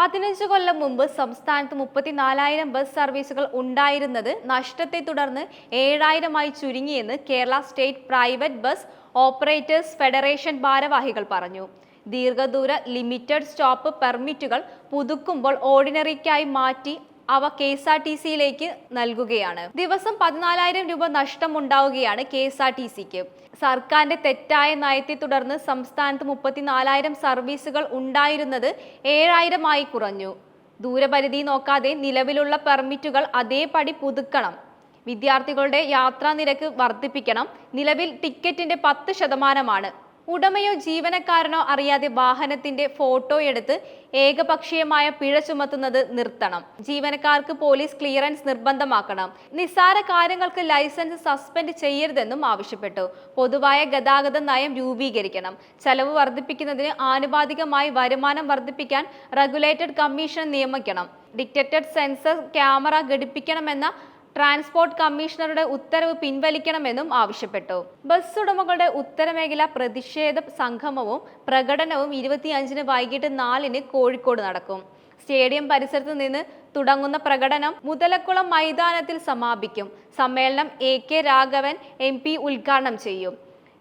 പതിനഞ്ച് കൊല്ലം മുമ്പ് സംസ്ഥാനത്ത് മുപ്പത്തിനാലായിരം ബസ് സർവീസുകൾ ഉണ്ടായിരുന്നത് നഷ്ടത്തെ തുടർന്ന് ഏഴായിരമായി ചുരുങ്ങിയെന്ന് Kerala state private bus operators federation ഭാരവാഹികൾ പറഞ്ഞു. ദീർഘദൂര ലിമിറ്റഡ് സ്റ്റോപ്പ് പെർമിറ്റുകൾ പുതുക്കുമ്പോൾ ഓർഡിനറിക്കായി മാറ്റി അവ കെ എസ് ആർ ടി സിയിലേക്ക് നൽകുകയാണ്. ദിവസം പതിനാലായിരം രൂപ നഷ്ടമുണ്ടാവുകയാണ് കെ എസ് ആർ ടി സിക്ക്. സർക്കാരിന്റെ തെറ്റായ നയത്തെ തുടർന്ന് സംസ്ഥാനത്ത് മുപ്പത്തിനാലായിരം സർവീസുകൾ ഉണ്ടായിരുന്നത് ഏഴായിരമായി കുറഞ്ഞു. ദൂരപരിധി നോക്കാതെ നിലവിലുള്ള പെർമിറ്റുകൾ അതേപടി പുതുക്കണം. വിദ്യാർത്ഥികളുടെ യാത്രാ നിരക്ക് വർദ്ധിപ്പിക്കണം. നിലവിൽ ടിക്കറ്റിന്റെ പത്ത് ശതമാനമാണ്. ഉടമയോ ജീവനക്കാരനോ അറിയാതെ വാഹനത്തിന്റെ ഫോട്ടോ എടുത്ത് ഏകപക്ഷീയമായ പിഴ ചുമത്തുന്നത് നിർത്തണം. ജീവനക്കാർക്ക് പോലീസ് ക്ലിയറൻസ് നിർബന്ധമാക്കണം. നിസ്സാര കാര്യങ്ങൾക്ക് ലൈസൻസ് സസ്പെൻഡ് ചെയ്യരുതെന്നും ആവശ്യപ്പെട്ടു. പൊതുവായ ഗതാഗത നയം രൂപീകരിക്കണം. ചെലവ് വർദ്ധിപ്പിക്കുന്നതിന് ആനുപാതികമായി വരുമാനം വർദ്ധിപ്പിക്കാൻ റെഗുലേറ്റഡ് കമ്മീഷൻ നിയമിക്കണം. ഡിറ്റക്റ്റഡ് സെൻസർ ക്യാമറ ഘടിപ്പിക്കണമെന്ന ട്രാൻസ്പോർട്ട് കമ്മീഷണറുടെ ഉത്തരവ് പിൻവലിക്കണമെന്നും ആവശ്യപ്പെട്ടു. ബസ് ഉടമകളുടെ ഉത്തരമേഖല പ്രതിഷേധ സംഗമവും പ്രകടനവും ഇരുപത്തിയഞ്ചിന് വൈകിട്ട് നാലിന് കോഴിക്കോട് നടക്കും. സ്റ്റേഡിയം പരിസരത്ത് നിന്ന് തുടങ്ങുന്ന പ്രകടനം മുതലക്കുളം മൈതാനത്തിൽ സമാപിക്കും. സമ്മേളനം A K Raghavan M P ഉദ്ഘാടനം ചെയ്യും.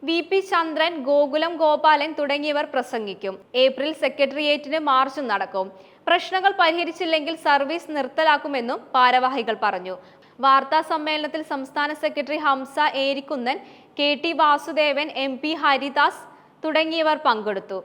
വി പി ചന്ദ്രൻ ഗോകുലം ഗോപാലൻ തുടങ്ങിയവർ പ്രസംഗിക്കും. ഏപ്രിൽ സെക്രട്ടേറിയറ്റിന് മാർച്ചും നടക്കും. പ്രശ്നങ്ങൾ പരിഹരിച്ചില്ലെങ്കിൽ സർവീസ് നിർത്തലാക്കുമെന്നും ഭാരവാഹികൾ പറഞ്ഞു. വാർത്താ സമ്മേളനത്തിൽ സംസ്ഥാന secretary Hamsa Erikkunnan K T Vasudevan M P Haridas തുടങ്ങിയവർ പങ്കെടുത്തു.